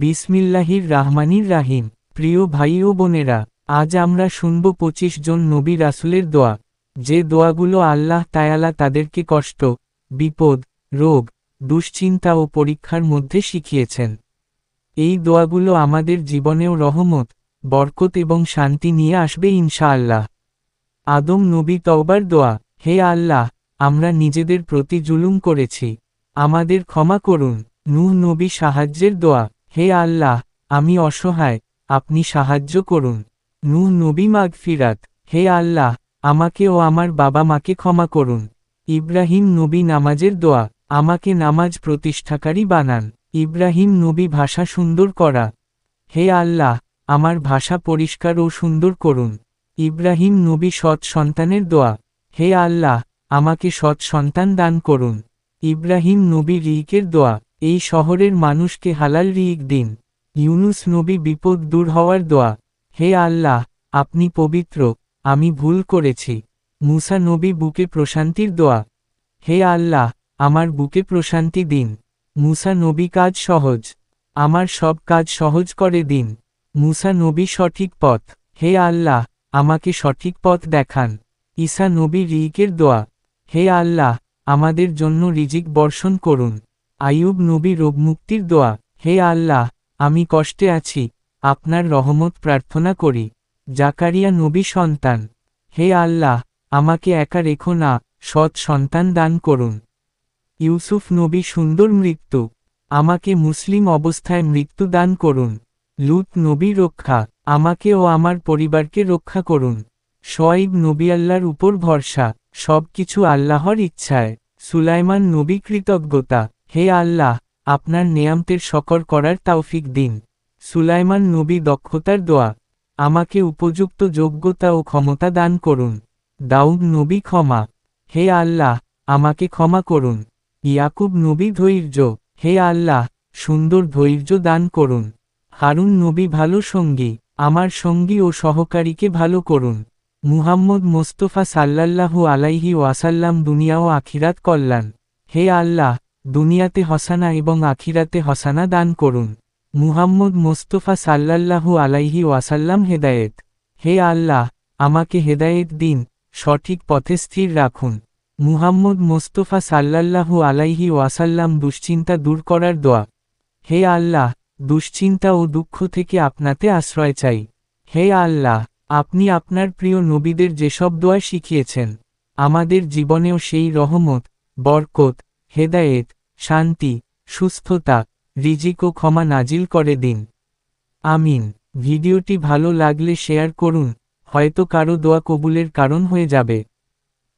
বিসমিল্লাহির রাহমানির রাহিম। প্রিয় ভাই ও বোনেরা, আজ আমরা শুনব পঁচিশ জন নবী রাসুলের দোয়া। যে দোয়াগুলো আল্লাহ তায়ালা তাদেরকে কষ্ট, বিপদ, রোগ, দুশ্চিন্তা ও পরীক্ষার মধ্যে শিখিয়েছেন। এই দোয়াগুলো আমাদের জীবনেও রহমত, বরকত এবং শান্তি নিয়ে আসবে ইনশাআল্লাহ। আদম নবী তওবার দোয়া, হে আল্লাহ, আমরা নিজেদের প্রতি জুলুম করেছি। আমাদের ক্ষমা করুন। নূহ নবী সাহায্যের দোয়া। হে আল্লাহ, আমি অসহায়, আপনি সাহায্য করুন। নূহ নবী মাগফিরাত, হে আল্লাহ, আমাকে ও আমার বাবা মাকে ক্ষমা করুন। ইব্রাহিম নবী নামাজের দোয়া, আমাকে নামাজ প্রতিষ্ঠাকারী বানান। ইব্রাহিম নবী ভাষা সুন্দর করা। হে আল্লাহ, আমার ভাষা পরিষ্কার ও সুন্দর করুন। ইব্রাহিম নবী সৎ সন্তানের দোয়া, হে আল্লাহ, আমাকে সৎ সন্তান দান করুন। ইব্রাহিম নবী রিকের দোয়া এই শহরের মানুষকে হালাল রিক দিন। ইউনুস নবী বিপদ দূর হওয়ার দোয়া, হে আল্লাহ, আপনি পবিত্র, আমি ভুল করেছি। মুসা নবী বুকে প্রশান্তির দোয়া, হে আল্লাহ, আমার বুকে প্রশান্তি দিন। মুসা নবী, কাজ সহজ, আমার সব কাজ সহজ করে দিন। মুসা নবী, সঠিক পথ। হে আল্লাহ, আমাকে সঠিক পথ দেখান। ঈসা নবী রিকের দোয়া। হে আল্লাহ, আমাদের জন্য রিজিক বর্ষণ করুন। আইয়ুব নবী রোগমুক্তির দোয়া, হে আল্লাহ, আমি কষ্টে আছি, আপনার রহমত প্রার্থনা করি, জাকারিয়া নবী সন্তান, হে আল্লাহ, আমাকে একা রেখো না, সৎ সন্তান দান করুন। ইউসুফ নবী সুন্দর মৃত্যু, আমাকে মুসলিম অবস্থায় মৃত্যু দান করুন। লুত নবী রক্ষা, আমাকে ও আমার পরিবারকে রক্ষা করুন। শোয়াইব নবী আল্লাহর উপর ভরসা সব কিছু আল্লাহর ইচ্ছায়। সুলাইমান নবী কৃতজ্ঞতা হে আল্লাহ, আপনার নেয়ামতের শকর করার তাওফিক দিন। সুলাইমান নবী দক্ষতার দোয়া, আমাকে উপযুক্ত যোগ্যতা ও ক্ষমতা দান করুন। দাউদ নবী ক্ষমা, হে আল্লাহ, আমাকে ক্ষমা করুন। ইয়াকুব নবী ধৈর্য, হে আল্লাহ, সুন্দর ধৈর্য দান করুন। হারুন নবী ভালো সঙ্গী, আমার সঙ্গী ও সহকারীকে ভালো করুন। মুহাম্মদ মোস্তফা সাল্লাল্লাহু আলাইহি ওয়াসাল্লাম দুনিয়া ও আখিরাত কল্যাণ। হে আল্লাহ দুনিয়াতে হসানা এবং আখিরাতে হসানা দান করুন। মুহাম্মদ মোস্তফা সাল্লাল্লাহু আলাইহি ওয়াসাল্লাম হেদায়েত। হে আল্লাহ, আমাকে হেদায়েত দিন, সঠিক পথে স্থির রাখুন। মুহাম্মদ মোস্তফা সাল্লাল্লাহু আলাইহি ওয়াসাল্লাম দুশ্চিন্তা দূর করার দোয়া। হে আল্লাহ, দুশ্চিন্তা ও দুঃখ থেকে আপনাতে আশ্রয় চাই। হে আল্লাহ, আপনি আপনার প্রিয় নবীদের যেসব দোয়া শিখিয়েছেন, আমাদের জীবনেও সেই রহমত, বরকত হেদায়েত, শান্তি, সুস্থতা রিজিক ও ক্ষমা নাজিল করে দিন। আমিন। ভিডিওটি ভালো লাগলে শেয়ার করুন, হয়তো কারও দোয়া কবুলের কারণ হয়ে যাবে।